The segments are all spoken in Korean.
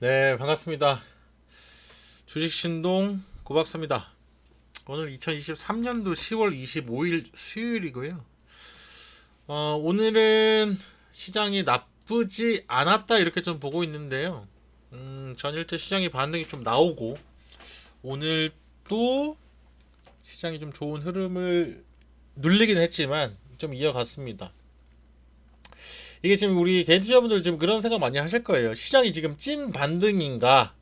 네, 반갑습니다. 주식신동 고박사입니다. 오늘 2023년도 10월 25일 수요일이고요. 어, 오늘은 시장이 나쁘지 않았다 이렇게 좀 보고 있는데요. 음, 전일때 시장의 반등이 좀 나오고 오늘도 시장이 좀 좋은 흐름을 눌리긴 했지만 좀 이어갔습니다. 이게 지금 우리 개인 투자분들 지금 그런 생각 많이 하실 거예요. 시장이 지금 찐 반등인가?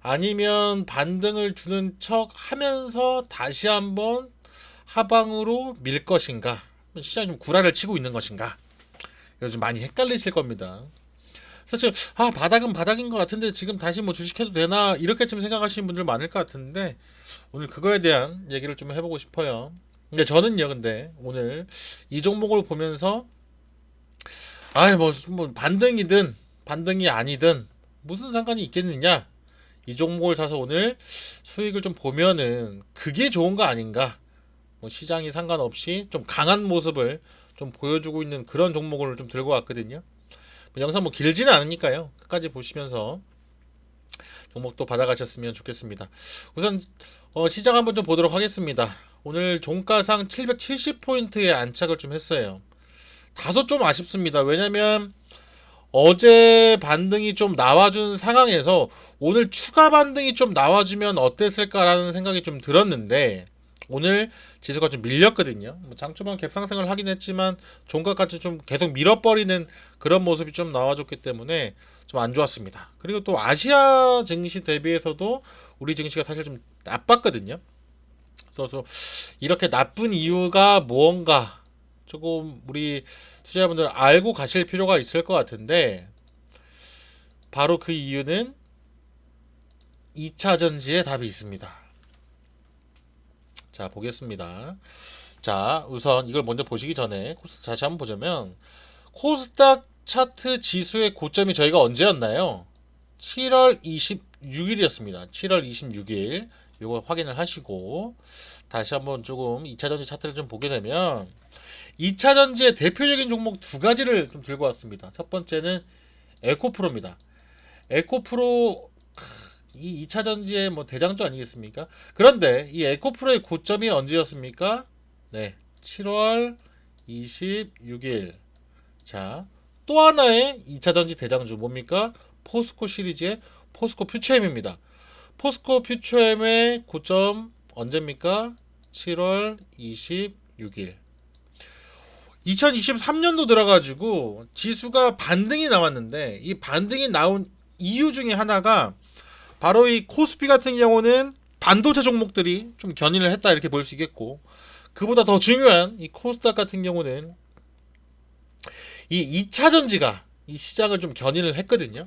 아니면 반등을 주는 척 하면서 다시 한번 하방으로 밀 것인가? 시장이 좀 구라를 치고 있는 것인가? 이거 좀 많이 헷갈리실 겁니다. 지금 아 바닥은 바닥인 것 같은데 지금 다시 뭐 주식해도 되나 이렇게 좀 생각하시는 분들 많을 것 같은데 오늘 그거에 대한 얘기를 좀 해보고 싶어요. 근데 저는요, 근데 오늘 이 종목을 보면서 아이 뭐, 뭐 반등이든 반등이 아니든 무슨 상관이 있겠느냐? 이 종목을 사서 오늘 수익을 좀 보면은 그게 좋은 거 아닌가? 뭐 시장이 상관없이 좀 강한 모습을 좀 보여주고 있는 그런 종목을 좀 들고 왔거든요. 뭐 영상 뭐 길지는 않으니까요. 끝까지 보시면서 종목도 받아가셨으면 좋겠습니다. 우선 어, 시장 한번 좀 보도록 하겠습니다. 오늘 종가상 770포인트에 안착을 좀 했어요 다소 좀 아쉽습니다. 왜냐면 어제 반등이 좀 나와준 상황에서 오늘 추가 반등이 좀 나와주면 어땠을까라는 생각이 좀 들었는데 오늘 지수가 좀 밀렸거든요. 뭐 장초반 갭상승을 하긴 했지만 종가까지 좀 계속 밀어버리는 그런 모습이 좀 나와줬기 때문에 좀 안 좋았습니다. 그리고 또 아시아 증시 대비해서도 우리 증시가 사실 좀 나빴거든요. 그래서 이렇게 나쁜 이유가 무언가 조금 우리 투자자분들 알고 가실 필요가 있을 것 같은데 바로 그 이유는 2차 전지에 답이 있습니다. 자 보겠습니다. 자 우선 이걸 먼저 보시기 전에 코스 다시 한번 보자면 코스닥 차트 지수의 고점이 저희가 언제였나요? 7월 26일이었습니다. 7월 26일 이거 확인을 하시고 다시 한번 조금 2차 전지 차트를 좀 보게 되면 2차 전지의 대표적인 종목 두 가지를 좀 들고 왔습니다. 첫 번째는 에코프로입니다. 에코프로 이 2차 전지의 뭐 대장주 아니겠습니까? 그런데 이 에코프로의 고점이 언제였습니까? 네. 7월 26일. 자, 또 하나의 2차 전지 대장주 뭡니까? 포스코 시리즈의 포스코 퓨처엠입니다. 포스코 퓨처엠의 고점 언제입니까? 7월 26일. 2023년도 들어가지고 지수가 반등이 나왔는데 이 반등이 나온 이유 중에 하나가 바로 이 코스피 같은 경우는 반도체 종목들이 좀 견인을 했다 이렇게 볼 수 있겠고 그보다 더 중요한 이 코스닥 같은 경우는 이 2차 전지가 이 시장을 좀 견인을 했거든요.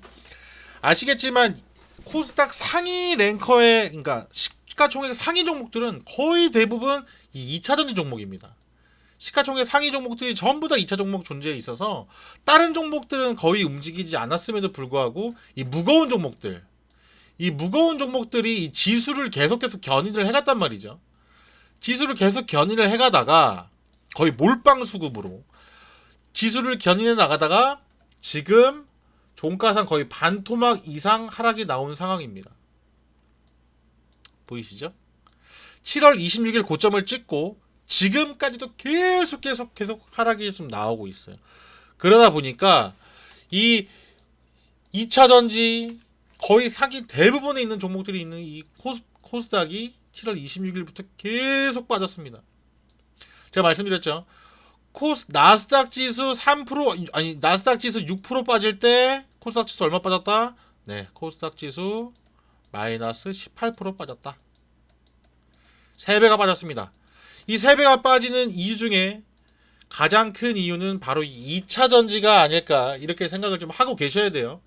아시겠지만 코스닥 상위 랭커의 그러니까 시가총액 상위 종목들은 거의 대부분 이 2차 전지 종목입니다. 시가총액 상위 종목들이 전부 다 2차 종목 존재해 있어서 다른 종목들은 거의 움직이지 않았음에도 불구하고 이 무거운 종목들 이 무거운 종목들이 이 지수를 계속해서 견인을 해갔단 말이죠. 지수를 계속 견인을 해가다가 거의 몰빵 수급으로 지수를 견인해 나가다가 지금 종가상 거의 반토막 이상 하락이 나온 상황입니다. 보이시죠? 7월 26일 고점을 찍고 지금까지도 계속 계속 계속 하락이 좀 나오고 있어요. 그러다 보니까 이 2차 전지 거의 사기 대부분에 있는 종목들이 있는 이 코스, 코스닥이 7월 26일부터 계속 빠졌습니다. 제가 말씀드렸죠. 코스 나스닥 지수 3% 아니 나스닥 지수 6% 빠질 때 코스닥 지수 얼마 빠졌다? 네, 코스닥 지수 마이너스 18% 빠졌다. 3배가 빠졌습니다. 이 3배가 빠지는 이유 중에 가장 큰 이유는 바로 이 2차 전지가 아닐까 이렇게 생각을 좀 하고 계셔야 돼요.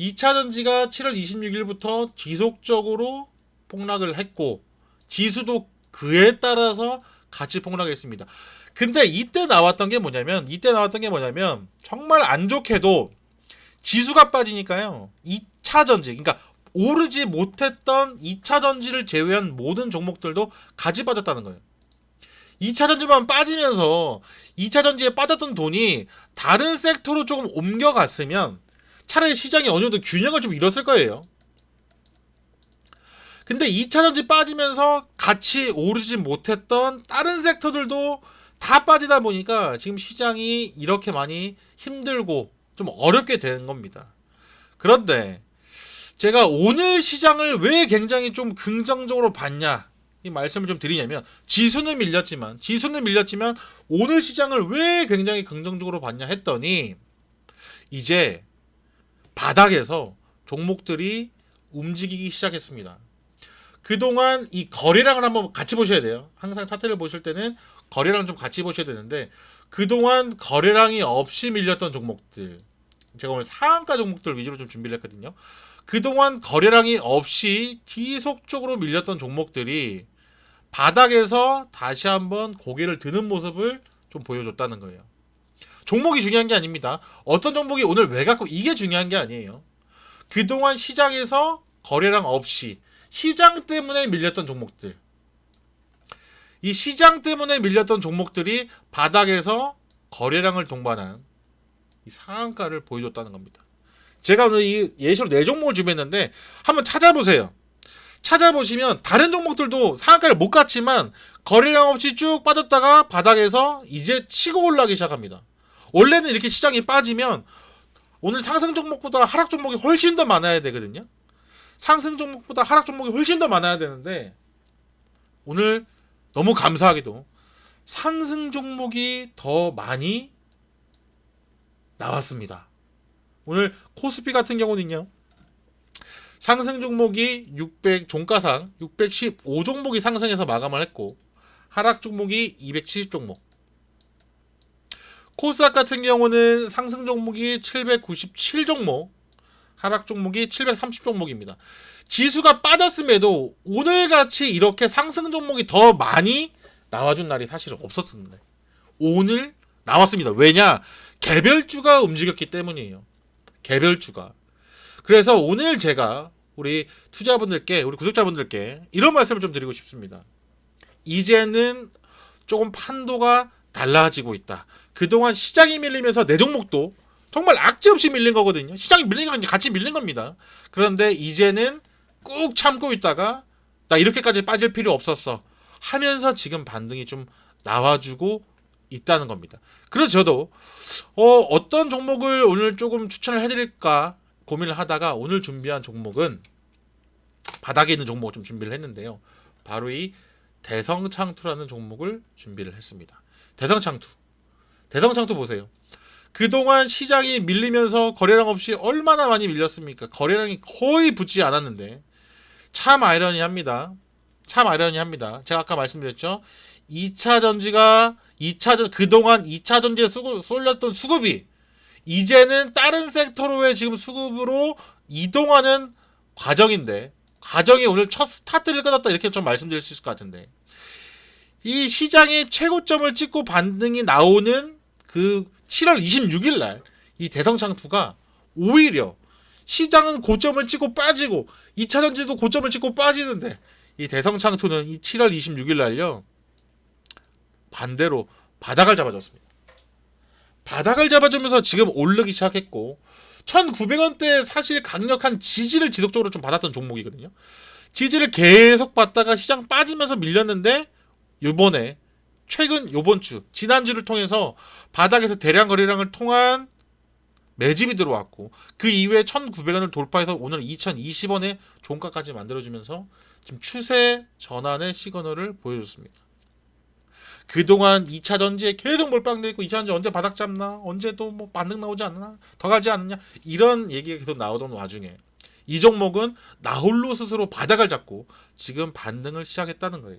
2차 전지가 7월 26일부터 지속적으로 폭락을 했고 지수도 그에 따라서 같이 폭락했습니다. 근데 이때 나왔던 게 뭐냐면 이때 나왔던 게 뭐냐면 정말 안 좋게도 지수가 빠지니까요. 2차 전지 그러니까 오르지 못했던 2차 전지를 제외한 모든 종목들도 같이 빠졌다는 거예요. 2차 전지만 빠지면서 2차 전지에 빠졌던 돈이 다른 섹터로 조금 옮겨갔으면 차라리 시장이 어느 정도 균형을 좀 잃었을 거예요. 근데 2차 전지 빠지면서 같이 오르지 못했던 다른 섹터들도 다 빠지다 보니까 지금 시장이 이렇게 많이 힘들고 좀 어렵게 되는 겁니다. 그런데 제가 오늘 시장을 왜 굉장히 좀 긍정적으로 봤냐 이 말씀을 좀 드리냐면 지수는 밀렸지만 지수는 밀렸지만 오늘 시장을 왜 굉장히 긍정적으로 봤냐 했더니 이제 바닥에서 종목들이 움직이기 시작했습니다. 그동안 이 거래량을 한번 같이 보셔야 돼요. 항상 차트를 보실 때는 거래량 좀 같이 보셔야 되는데 그동안 거래량이 없이 밀렸던 종목들 제가 오늘 상한가 종목들 위주로 좀 준비를 했거든요. 그동안 거래량이 없이 지속적으로 밀렸던 종목들이 바닥에서 다시 한번 고개를 드는 모습을 좀 보여줬다는 거예요. 종목이 중요한 게 아닙니다. 어떤 종목이 오늘 왜 갖고 이게 중요한 게 아니에요. 그동안 시장에서 거래량 없이 시장 때문에 밀렸던 종목들. 이 시장 때문에 밀렸던 종목들이 바닥에서 거래량을 동반한 이 상한가를 보여줬다는 겁니다. 제가 오늘 이 예시로 네 종목을 준비했는데 한번 찾아보세요. 찾아보시면 다른 종목들도 상한가를 못 갔지만 거래량 없이 쭉 빠졌다가 바닥에서 이제 치고 올라가기 시작합니다. 원래는 이렇게 시장이 빠지면 오늘 상승 종목보다 하락 종목이 훨씬 더 많아야 되거든요. 상승 종목보다 하락 종목이 훨씬 더 많아야 되는데 오늘 너무 감사하게도 상승 종목이 더 많이 나왔습니다. 오늘 코스피 같은 경우는요. 상승 종목이 600 종가상 615 종목이 상승해서 마감을 했고 하락 종목이 270 종목. 코스닥 같은 경우는 상승 종목이 797 종목, 하락 종목이 730 종목입니다. 지수가 빠졌음에도 오늘 같이 이렇게 상승 종목이 더 많이 나와준 날이 사실 없었는데 오늘 나왔습니다. 왜냐? 개별주가 움직였기 때문이에요. 개별 주가. 그래서 오늘 제가 우리 투자분들께, 우리 구독자분들께 이런 말씀을 좀 드리고 싶습니다. 이제는 조금 판도가 달라지고 있다. 그동안 시장이 밀리면서 내 종목도 정말 악재 없이 밀린 거거든요. 시장이 밀린 건 같이 밀린 겁니다. 그런데 이제는 꾹 참고 있다가 나 이렇게까지 빠질 필요 없었어 하면서 지금 반등이 좀 나와주고 있다는 겁니다. 그래서 저도 어, 어떤 종목을 오늘 조금 추천을 해드릴까 고민을 하다가 오늘 준비한 종목은 바닥에 있는 종목을 좀 준비를 했는데요. 바로 이 대성창투라는 종목을 준비를 했습니다. 대성창투. 대성창투 보세요. 그동안 시장이 밀리면서 거래량 없이 얼마나 많이 밀렸습니까? 거래량이 거의 붙지 않았는데 참 아이러니합니다. 참 아이러니합니다. 제가 아까 말씀드렸죠. 2차 전지가 2차 전 그동안 2차 전지에 수급, 쏠렸던 수급이 이제는 다른 섹터로의 지금 수급으로 이동하는 과정인데 과정이 오늘 첫 스타트를 끊었다 이렇게 좀 말씀드릴 수 있을 것 같은데 이 시장의 최고점을 찍고 반등이 나오는 그 7월 26일 날 이 대성창투가 오히려 시장은 고점을 찍고 빠지고 2차 전지도 고점을 찍고 빠지는데 이 대성창투는 이 7월 26일 날요 반대로 바닥을 잡아줬습니다. 바닥을 잡아주면서 지금 오르기 시작했고 1900원대 사실 강력한 지지를 지속적으로 좀 받았던 종목이거든요. 지지를 계속 받다가 시장 빠지면서 밀렸는데 요번에 최근 요번 주 지난주를 통해서 바닥에서 대량 거래량을 통한 매집이 들어왔고 그 이후에 1,900원을 돌파해서 오늘 2,020원의 종가까지 만들어주면서 지금 추세 전환의 시그널을 보여줬습니다. 그동안 2차 전지에 계속 몰빵돼 있고 2차 전지 언제 바닥 잡나 언제 또뭐 반등 나오지 않나 더 가지 않느냐 이런 얘기가 계속 나오던 와중에 이 종목은 나홀로 스스로 바닥을 잡고 지금 반등을 시작했다는 거예요.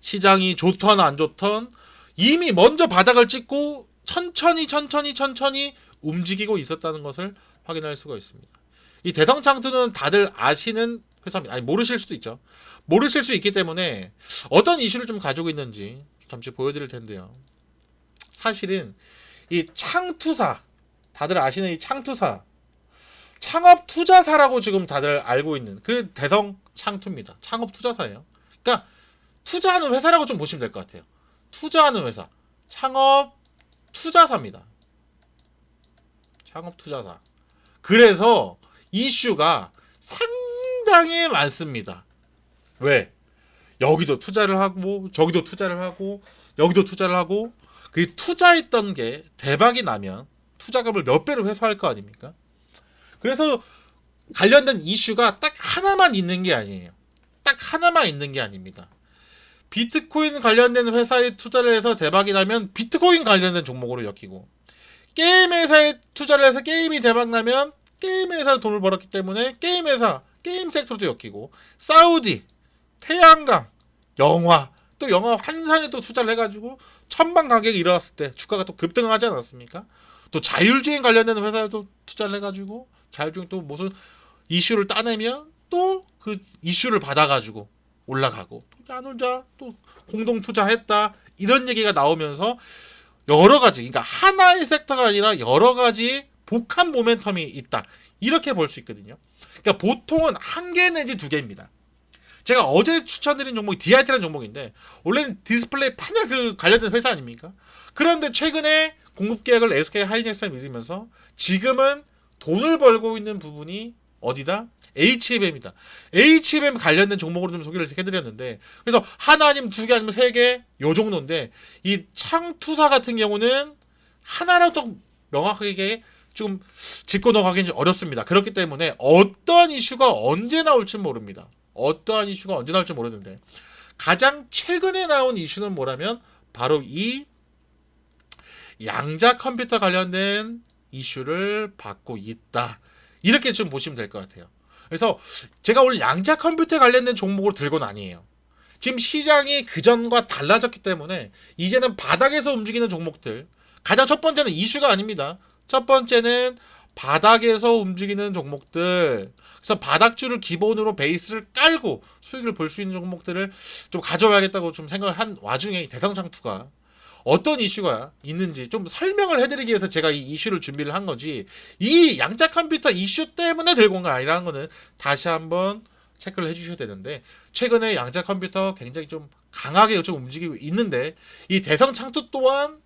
시장이 좋던 안 좋던 이미 먼저 바닥을 찍고 천천히 천천히 천천히 움직이고 있었다는 것을 확인할 수가 있습니다. 이 대성 창투는 다들 아시는 회사입니다. 아니 모르실 수도 있죠. 모르실 수 있기 때문에 어떤 이슈를 좀 가지고 있는지 잠시 보여드릴 텐데요. 사실은 이 창투사 다들 아시는 이 창투사 창업 투자사라고 지금 다들 알고 있는 그 대성 창투입니다. 창업 투자사예요. 그러니까 투자하는 회사라고 좀 보시면 될 것 같아요. 투자하는 회사 창업 투자사입니다. 창업 투자사. 그래서 이슈가 상당히 많습니다. 왜? 여기도 투자를 하고 저기도 투자를 하고 여기도 투자를 하고 그 투자했던 게 대박이 나면 투자금을 몇 배로 회수할 거 아닙니까? 그래서 관련된 이슈가 딱 하나만 있는 게 아니에요. 딱 하나만 있는 게 아닙니다. 비트코인 관련된 회사에 투자를 해서 대박이 나면 비트코인 관련된 종목으로 엮이고 게임 회사에 투자를 해서 게임이 대박 나면 게임 회사로 돈을 벌었기 때문에 게임 회사, 게임 섹터도 엮이고 사우디, 태양광, 영화 또 영화 환산에 또 투자를 해가지고 천만 가격이 일어났을 때 주가가 또 급등하지 않았습니까? 또 자율주행 관련된 회사에도 투자를 해가지고 자율주행 또 무슨 이슈를 따내면 또 그 이슈를 받아가지고 올라가고 또안 올자 또 공동 투자했다 이런 얘기가 나오면서 여러 가지 그러니까 하나의 섹터가 아니라 여러 가지 복합 모멘텀이 있다 이렇게 볼 수 있거든요. 그러니까 보통은 한 개 내지 두 개입니다. 제가 어제 추천드린 종목이 DIT라는 종목인데 원래는 디스플레이 패널 그 관련된 회사 아닙니까? 그런데 최근에 공급 계약을 SK 하이닉스에 밀리면서 지금은 돈을 벌고 있는 부분이 어디다? HBM이다. HBM 관련된 종목으로 좀 소개를 해드렸는데 그래서 하나 아니면 두 개 아니면 세 개 요 정도인데 이 창투사 같은 경우는 하나라도 명확하게 좀 짚고 넘어가기는 좀 어렵습니다. 그렇기 때문에 어떠한 이슈가 언제 나올지 모릅니다. 어떠한 이슈가 언제 나올지 모르는데 가장 최근에 나온 이슈는 뭐라면 바로 이 양자 컴퓨터 관련된 이슈를 받고 있다. 이렇게 좀 보시면 될 것 같아요. 그래서 제가 오늘 양자 컴퓨터 관련된 종목을 들고는 아니에요. 지금 시장이 그전과 달라졌기 때문에 이제는 바닥에서 움직이는 종목들 가장 첫 번째는 이슈가 아닙니다. 첫 번째는 바닥에서 움직이는 종목들 그래서 바닥줄을 기본으로 베이스를 깔고 수익을 볼 수 있는 종목들을 좀 가져와야겠다고 좀 생각을 한 와중에 대성장투가 어떤 이슈가 있는지 좀 설명을 해드리기 위해서 제가 이 이슈를 준비를 한 거지 이 양자 컴퓨터 이슈 때문에 들고 온 거 아니라는 거는 다시 한번 체크를 해주셔야 되는데 최근에 양자 컴퓨터 굉장히 좀 강하게 좀 움직이고 있는데 이 대성 창투 또한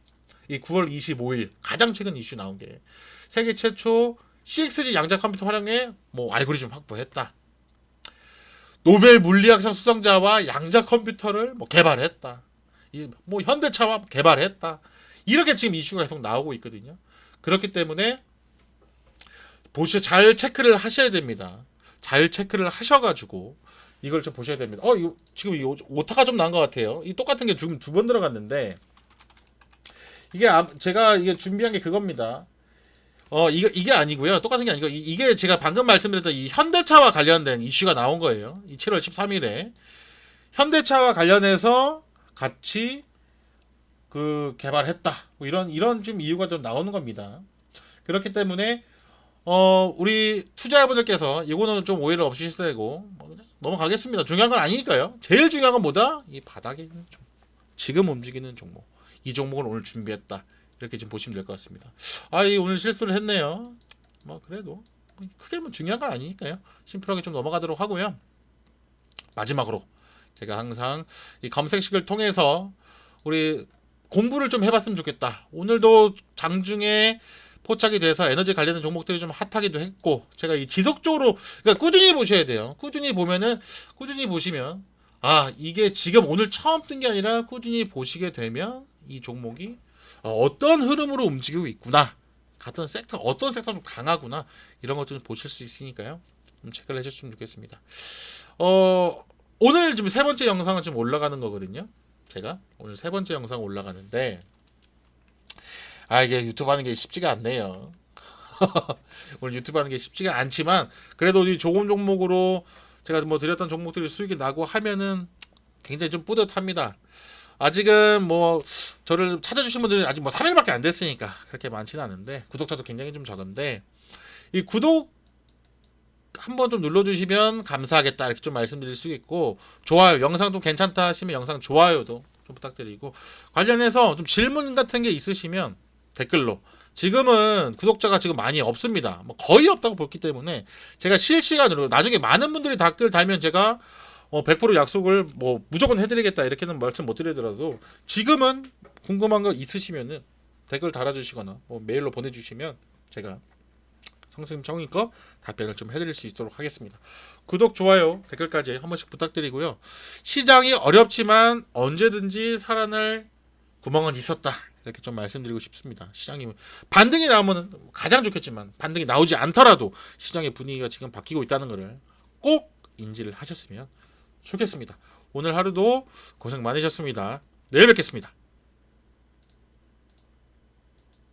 이 9월 25일 가장 최근 이슈 나온 게 세계 최초 CXG 양자 컴퓨터 활용에 뭐 알고리즘 확보했다. 노벨 물리학상 수상자와 양자 컴퓨터를 뭐 개발했다. 이뭐 현대차와 개발했다. 이렇게 지금 이슈가 계속 나오고 있거든요. 그렇기 때문에 보시 잘 체크를 하셔야 됩니다. 잘 체크를 하셔가지고 이걸 좀 보셔야 됩니다. 어, 이거 지금 이 오- 오타가 좀 난 것 같아요. 이 똑같은 게 지금 두 번 들어갔는데 이게 아- 제가 이게 준비한 게 그겁니다. 어, 이거 이게 아니고요. 똑같은 게 아니고 이- 이게 제가 방금 말씀드렸던 이 현대차와 관련된 이슈가 나온 거예요. 이 7월 13일에 현대차와 관련해서 같이 그 개발했다. 뭐 이런 이런 좀 이유가 좀 나오는 겁니다. 그렇기 때문에 어 우리 투자자분들께서 이거는 좀 오해를 없으실 되고 뭐 넘어가겠습니다. 중요한 건 아니니까요. 제일 중요한 건 뭐다? 이 바닥에 있는 종목. 지금 움직이는 종목. 이 종목을 오늘 준비했다. 이렇게 좀 보시면 될 것 같습니다. 아, 이 오늘 실수를 했네요. 뭐 그래도 뭐 크게 뭐 중요한 건 아니니까요. 심플하게 좀 넘어가도록 하고요. 마지막으로 제가 항상 이 검색식을 통해서 우리 공부를 좀 해봤으면 좋겠다. 오늘도 장중에 포착이 돼서 에너지 관련된 종목들이 좀 핫하기도 했고 제가 이 지속적으로 그러니까 꾸준히 보셔야 돼요. 꾸준히 보면은 꾸준히 보시면 아 이게 지금 오늘 처음 뜬 게 아니라 꾸준히 보시게 되면 이 종목이 어, 어떤 흐름으로 움직이고 있구나 같은 섹터 어떤 섹터는 강하구나 이런 것들 좀 보실 수 있으니까요. 좀 체크를 해주셨으면 좋겠습니다. 어 오늘 지금 세 번째 영상은 지금 올라가는 거거든요. 제가 오늘 세 번째 영상 올라가는데 아 이게 유튜브 하는 게 쉽지가 않네요. 오늘 유튜브 하는 게 쉽지가 않지만 그래도 이 좋은 종목으로 제가 뭐 드렸던 종목들이 수익이 나고 하면은 굉장히 좀 뿌듯합니다. 아직은 뭐 저를 찾아주신 분들은 아직 뭐 3일밖에 안 됐으니까 그렇게 많지는 않은데 구독자도 굉장히 좀 적은데 이 구독 한번 좀 눌러주시면 감사하겠다 이렇게 좀 말씀드릴 수 있고 좋아요. 영상도 괜찮다 하시면 영상 좋아요도 좀 부탁드리고 관련해서 좀 질문 같은 게 있으시면 댓글로. 지금은 구독자가 지금 많이 없습니다. 뭐 거의 없다고 보기 때문에 제가 실시간으로 나중에 많은 분들이 댓글 달면 제가 어, 100% 약속을 뭐 무조건 해드리겠다 이렇게는 말씀 못 드리더라도 지금은 궁금한 거 있으시면은 댓글 달아주시거나 뭐 메일로 보내주시면 제가 선생님 정의껏 답변을 좀 해드릴 수 있도록 하겠습니다. 구독, 좋아요, 댓글까지 한 번씩 부탁드리고요. 시장이 어렵지만 언제든지 살아날 구멍은 있었다. 이렇게 좀 말씀드리고 싶습니다. 시장이 반등이 나오면 가장 좋겠지만 반등이 나오지 않더라도 시장의 분위기가 지금 바뀌고 있다는 것을 꼭 인지를 하셨으면 좋겠습니다. 오늘 하루도 고생 많으셨습니다. 내일 뵙겠습니다.